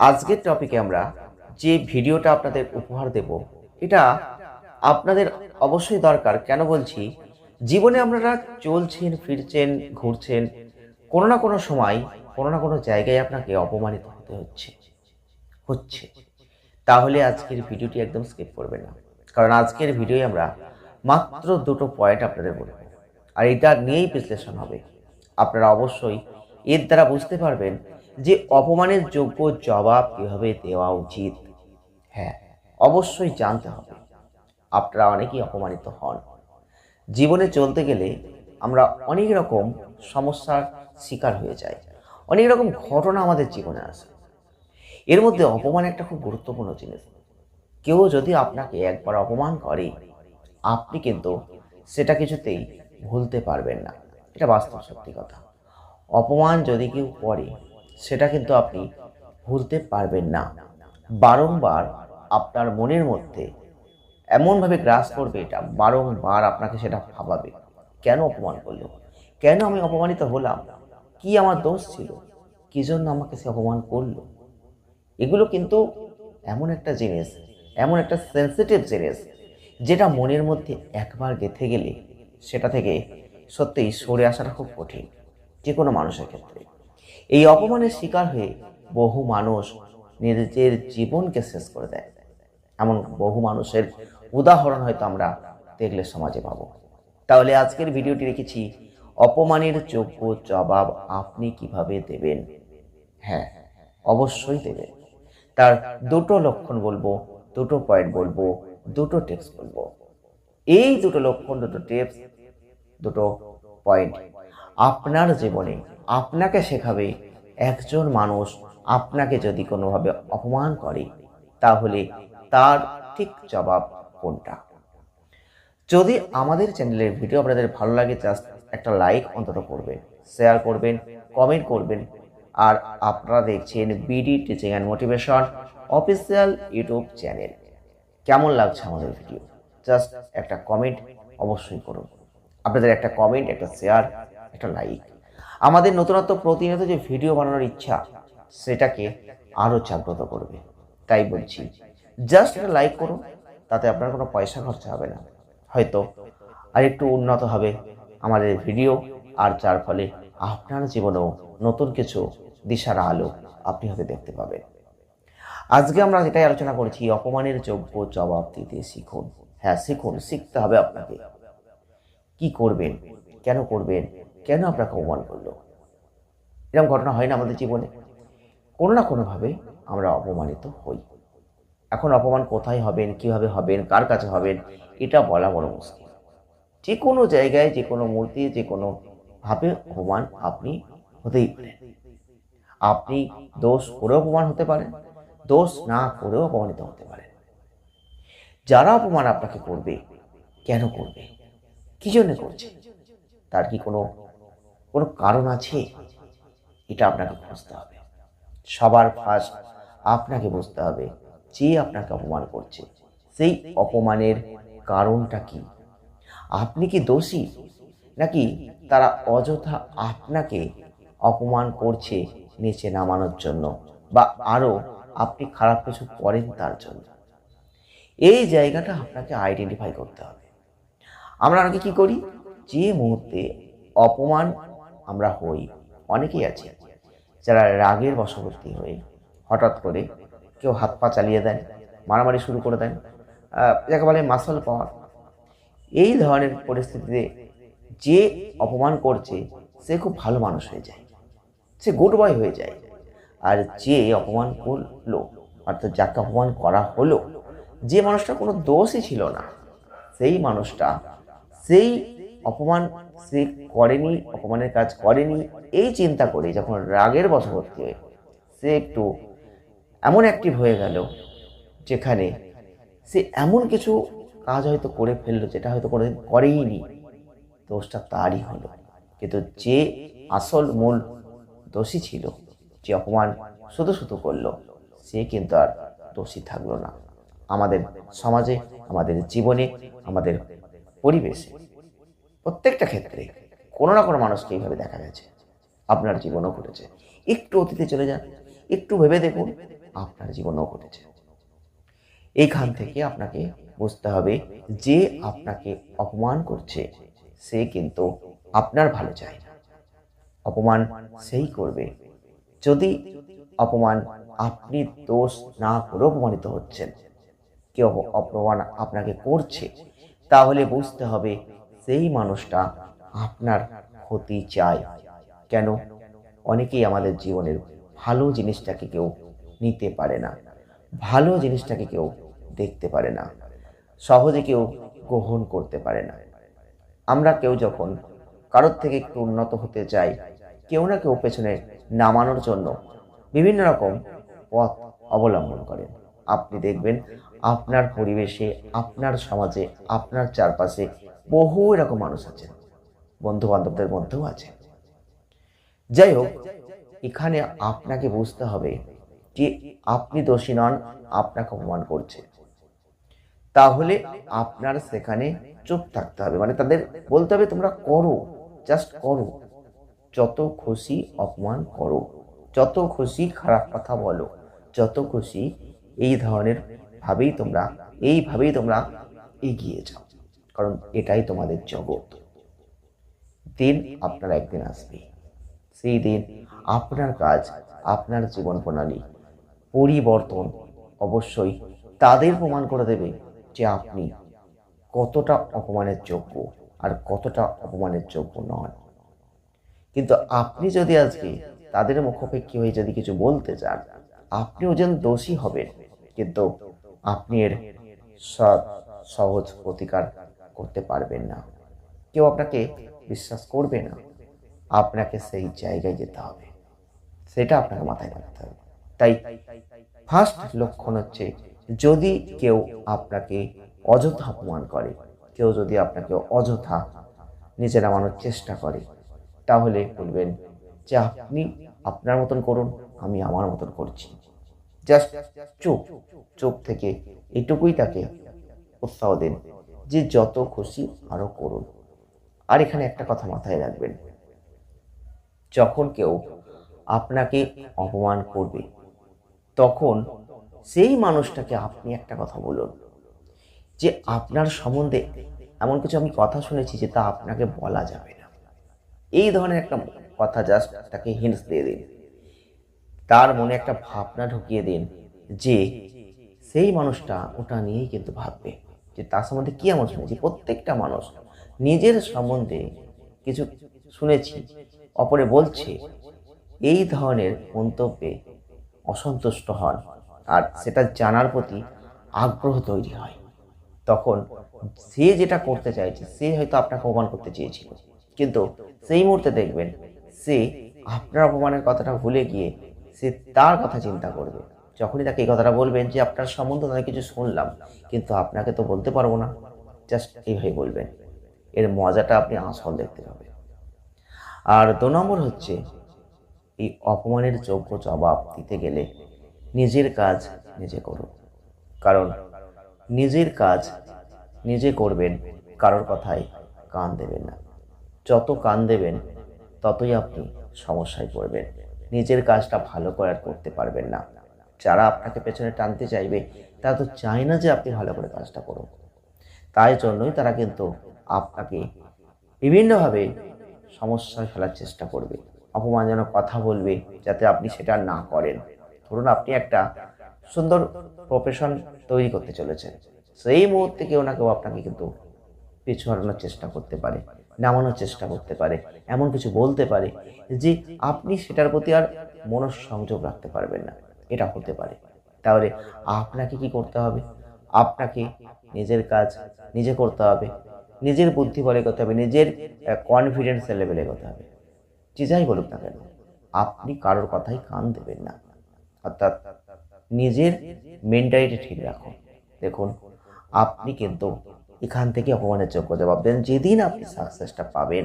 আজকের টপিকে আমরা যে ভিডিওটা আপনাদের উপহার দেব, এটা আপনাদের অবশ্যই দরকার। কেন বলছি? জীবনে আপনারা চলছেন, ফিরছেন, ঘুরছেন, কোনো না কোনো সময়, কোনো না কোনো জায়গায় আপনাকে অপমানিত হতে হচ্ছে। হচ্ছে। তাহলে আজকের ভিডিওটি একদম স্কিপ করবেন না। কারণ আজকের ভিডিওয় আমরা মাত্র দুটো পয়েন্ট আপনাদের বলব। আর এটা নিয়েই বিশ্লেষণ হবে। আপনারা অবশ্যই এর দ্বারা বুঝতে পারবেন যে অপমানের যোগ্য জবাব কীভাবে দেওয়া উচিত? হ্যাঁ অবশ্যই জানতে হবে। আপনারা অনেকেই অপমানিত হন। জীবনে চলতে গেলে আমরা অনেক রকম সমস্যার শিকার হয়ে যাই। অনেক রকম ঘটনা আমাদের জীবনে আসে। এর মধ্যে অপমান একটা খুব গুরুত্বপূর্ণ জিনিস। কেউ যদি আপনাকে একবার অপমান করে, আপনি কিন্তু সেটা কিছুতেই ভুলতে পারবেন না। এটা বাস্তব সত্যি কথা। অপমান যদি কেউ করে সেটা কিন্তু আপনি ভুলতে পারবেন না। বারংবার আপনার মনের মধ্যে এমনভাবে গ্রাস করবে এটা, বারংবার আপনাকে সেটা ভাবাবে। কেন অপমান করল? কেন আমি অপমানিত হলাম? কি আমার দোষ ছিল? কী জন্য আমাকে সে অপমান করল? এগুলো কিন্তু এমন একটা জিনিস, এমন একটা সেন্সিটিভ জিনিস, যেটা মনের মধ্যে একবার গেঁথে গেলে সেটা থেকে সত্যিই সরে আসাটা খুব কঠিন যে কোনো মানুষের ক্ষেত্রে। এই অপমানের শিকার হয়ে বহু মানুষ নিজের জীবনকে শেষ করে দেয়। এমন বহু মানুষের উদাহরণ হয়তো আমরা দেখলে সমাজে পাবো। তাহলে আজকের ভিডিওটি রেখেছি, অপমানের যোগ্য জবাব আপনি কীভাবে দেবেন? হ্যাঁ অবশ্যই দেবেন। তার দুটো লক্ষণ বলব, দুটো পয়েন্ট বলব, দুটো টিপস বলব। এই দুটো লক্ষণ, দুটো টিপস, দুটো পয়েন্ট আপনার জীবনে আপনাকে শেখাবে একজন মানুষ আপনাকে যদি কোনোভাবে অপমান করে, তাহলে তার ঠিক জবাব কোনটা? যদি আমাদের চ্যানেলের ভিডিও আপনাদের ভালো লাগে জাস্ট একটা লাইক অন্তত করবেন শেয়ার করবেন কমেন্ট করবেন। আর আপনারা দেখছেন BD teaching and motivation official YouTube channel কেমন লাগছে আমাদের ভিডিও জাস্ট একটা কমেন্ট অবশ্যই করুন। আপনাদের একটা কমেন্ট একটা শেয়ার একটা লাইক আমাদের নতুনত্ব প্রতিনিয়ত যে ভিডিও বানানোর ইচ্ছা, সেটাকে আরও জাগ্রত করবে। তাই বলছি জাস্ট একটা লাইক করুন, তাতে আপনার কোনো পয়সা খরচা হবে না। হয়তো আর একটু উন্নত হবে আমাদের ভিডিও আর যার ফলে আপনার জীবনেও নতুন কিছু দিশার আলো আপনি হয়তো দেখতে পাবেন। আজকে আমরা যেটাই আলোচনা করেছি, অপমানের যোগ্য জবাব দিতে শিখুন। হ্যাঁ শিখুন, শিখতে হবে আপনাকে। কি করবেন, কেন করবেন কেন আপনাকে অপমান করল? এরকম ঘটনা হয় না আমাদের জীবনে? কোনো না কোনোভাবে আমরা অপমানিত হই। এখন অপমান কোথায় হবেন, কীভাবে হবেন, কার কাছে হবেন, এটা বলা বড় মুশকিল। যে কোনো জায়গায় যে কোনো মূর্তি যে কোনো ভাবে অপমান আপনি হতেই পারেন। আপনি দোষ করেও অপমান হতে পারেন, দোষ না করেও অপমানিত হতে পারেন। যারা অপমান আপনাকে করবে, কেন করবে? কি জন্য করছে? তার কি কোনো কোনো কারণ আছে? এটা আপনাকে বুঝতে হবে। সবার ফার্স্ট আপনাকে বুঝতে হবে যে আপনাকে অপমান করছে। সেই অপমানের কারণটা কি? আপনি কি দোষী? নাকি তারা অযথা আপনাকে অপমান করছে নিচে নামানোর জন্য? বা আরও আপনি খারাপ কিছু করেন তার জন্য? এই জায়গাটা আপনাকে আইডেন্টিফাই করতে হবে। আমরা অনেকে কি করি? যে মুহূর্তে অপমান আমরা হই। অনেকেই আছে যারা রাগের বশবর্তী হয়ে হঠাৎ করে কেউ হাত পা চালিয়ে দেন মারামারি শুরু করে দেন যাকে বলে মাসল পাওয়ার এই ধরনের পরিস্থিতিতে যে অপমান করছে, সে খুব ভালো মানুষ হয়ে যায়। সে গুড বয় হয়ে যায়। আর যে অপমান করল, অর্থাৎ যাকে অপমান করা হলো, যে মানুষটা কোনো দোষই ছিল না। সেই মানুষটা, সেই অপমান সে করেনি, অপমানের কাজ করেনি, এই চিন্তা করে যখন রাগের বশবর্তী হয়ে সে একটু এমন অ্যাক্টিভ হয়ে গেল যেখানে সে এমন কিছু কাজ হয়তো করে ফেলল যেটা হয়তো কোনোদিন করেই নি দোষটা তারই হলো। কিন্তু যে আসল মূল দোষী ছিল, যে অপমান শুধু শুধু করল, সে কিন্তু আর দোষী থাকল না। আমাদের সমাজে, আমাদের জীবনে, আমাদের পরিবেশে প্রত্যেকটা ক্ষেত্রে কোনো না কোনো মানুষকে এইভাবে দেখা গেছে। আপনার জীবনও ঘটেছে। একটু অতীতে চলে যান, একটু ভেবে দেখুন, আপনার জীবনেও ঘটেছে। এইখান থেকে আপনাকে বুঝতে হবে যে আপনাকে অপমান করছে, সে কিন্তু আপনার ভালো চায় না। অপমান সেই করবে। যদি অপমান আপনি দোষ না করে অপমানিত হচ্ছেন, কেউ অপমান আপনাকে করছে, তাহলে বুঝতে হবে সেই মানুষটা আপনার ক্ষতি চায়। কেন? অনেকেই আমাদের জীবনের ভালো জিনিসটাকে কেউ নিতে পারে না। ভালো জিনিসটাকে কেউ দেখতে পারে না। সহজে কেউ গ্রহণ করতে পারে না। আমরা কেউ যখন কারোর থেকে একটু উন্নত হতে চাই, কেউ না কেউ পেছনে নামানোর জন্য বিভিন্ন রকম পথ অবলম্বন করেন। আপনি দেখবেন আপনার পরিবেশে, আপনার সমাজে, আপনার চারপাশে বহু এরকম মানুষ আছেন বন্ধু বান্ধবদের মধ্যেও আছে। যাই হোক এখানে আপনাকে বুঝতে হবে যে আপনি দোষী নন, আপনাকে অপমান করছে। তাহলে আপনার সেখানে চুপ থাকতে হবে মানে তাদের বলতে হবে তোমরা করো জাস্ট করো। যত খুশি অপমান করো, যত খুশি খারাপ কথা বলো, যত খুশি এই ধরনের ভাবেই তোমরা, এইভাবেই তোমরা এগিয়ে যাও। কারণ এটাই তোমাদের জগৎ। দিন আপনার একদিন আসবে। সেই দিন আপনার কাজ, আপনার জীবন প্রণালী, পরিবর্তন অবশ্যই তাদের প্রমাণ করে দেবে যে আপনি কতটা অপমানের যোগ্য আর কতটা অপমানের যোগ্য নন। কিন্তু আপনি যদি আজকে তাদের মুখাপেক্ষী হয়ে যদি কিছু বলতে চান, আপনিও যেন দোষী হবেন। কিন্তু আপনি এর সৎ, সহজ প্রতিকার করতে পারবেন না। কেউ আপনাকে বিশ্বাস করবে না। আপনাকে সেই জায়গায় যেতে হবে। সেটা আপনাকে মাথায় রাখতে হবে। তাই ফার্স্ট লক্ষণ হচ্ছে, যদি কেউ আপনাকে অযথা অপমান করে, কেউ যদি আপনাকে অযথা নিচে নামানোর চেষ্টা করে, তাহলে বলবেন যে আপনি আপনার মতন করুন, আমি আমার মতন করছি। জাস্ট চোখ চোখ থেকে এটুকুই তাকে উৎসাহ দিন। যে যত খুশি আরও করুন। আর এখানে একটা কথা মাথায় রাখবেন। যখন কেউ আপনাকে অপমান করবে, তখন সেই মানুষটাকে আপনি একটা কথা বলুন যে, আপনার সম্বন্ধে এমন কিছু আমি কথা শুনেছি যে তা আপনাকে বলা যাবে না। এই ধরনের একটা কথা জাস্ট তাকে হিন্টস দিয়ে দিন। তার মনে একটা ভাবনা ঢুকিয়ে দিন যে, সেই মানুষটা ওটা নিয়েই কিন্তু ভাববে। যে তার সম্বন্ধে কি এমন শুনেছি? প্রত্যেকটা মানুষ নিজের সম্বন্ধে কিছু শুনেছি, অপরে বলছে, এই ধরনের মন্তব্যে অসন্তুষ্ট হন আর সেটা জানার প্রতি আগ্রহ তৈরি হয়। তখন সে যেটা করতে চাইছে, সে হয়তো আপনাকে অপমান করতে চেয়েছিল। কিন্তু সেই মুহূর্তে দেখবেন, সে আপনার অপমানের কথাটা ভুলে গিয়ে সে তার কথা চিন্তা করবে। যখনই তাকে এই কথাটা বলবেন যে আপনার সম্বন্ধে অনেক কিছু শুনলাম, কিন্তু আপনাকে তো বলতে পারব না। জাস্ট এইভাবে বলবেন। এর মজাটা আপনি আসল দেখতে পাবেন। আর দু নম্বর হচ্ছে, এই অপমানের যোগ্য জবাব দিতে গেলে নিজের কাজ নিজে করুন। কারণ নিজের কাজ নিজে করবেন, কারোর কথায় কান দেবেন না। যত কান দেবেন, ততই আপনি সমস্যায় পড়বেন। নিজের কাজটা ভালো করে আর করতে পারবেন না। যারা আপনাকে পেছনে টানতে চাইবে, তারা তো চায় না যে আপনি ভালো করে কাজটা করুন। তাই জন্যই তারা কিন্তু আপনাকে বিভিন্নভাবে সমস্যায় ফেলার চেষ্টা করবে, অপমানজনক কথা বলবে যাতে আপনি সেটা না করেন। ধরুন আপনি একটা সুন্দর প্রফেশন তৈরি করতে চলেছেন, সেই মুহূর্তে কেউ না কেউ আপনাকে কিন্তু পিছু হারানোর চেষ্টা করতে পারে, নামানোর চেষ্টা করতে পারে, এমন কিছু বলতে পারে যে আপনি সেটার প্রতি আর মনঃসংযোগ রাখতে পারবেন না। এটা হতে পারে। তাহলে আপনাকে কি করতে হবে? আপনাকে নিজের কাজ নিজে করতে হবে। নিজের বুদ্ধি বলে করতে হবে। নিজের কনফিডেন্স লেভেলে করতে হবে। যে যাই বলুক না কেন, আপনি কারোর কথাই কান দেবেন না। অর্থাৎ নিজের মেন্টালিটি ঠিক রাখুন। দেখুন, আপনি কিন্তু এখান থেকে অপমানের যোগ্য জবাব দেন। যেদিন আপনি সাকসেসটা পাবেন,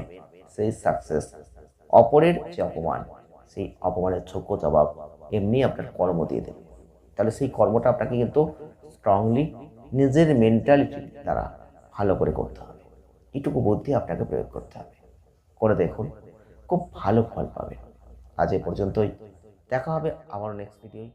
সেই সাকসেস অপরের যে অপমান সেই অপমানের যোগ্য জবাব এমনি আপনার কর্ম দিয়ে দেবে। তাহলে সেই কর্মটা আপনাকে কিন্তু স্ট্রংলি নিজের মেন্টালিটি দ্বারা ভালো করে করতে হবে। এটুকু বুদ্ধি আপনাকে প্রয়োগ করতে হবে। করে দেখুন, খুব ভালো ফল পাবে আজ এ পর্যন্তই। দেখা হবে আবার নেক্সট ভিডিওয়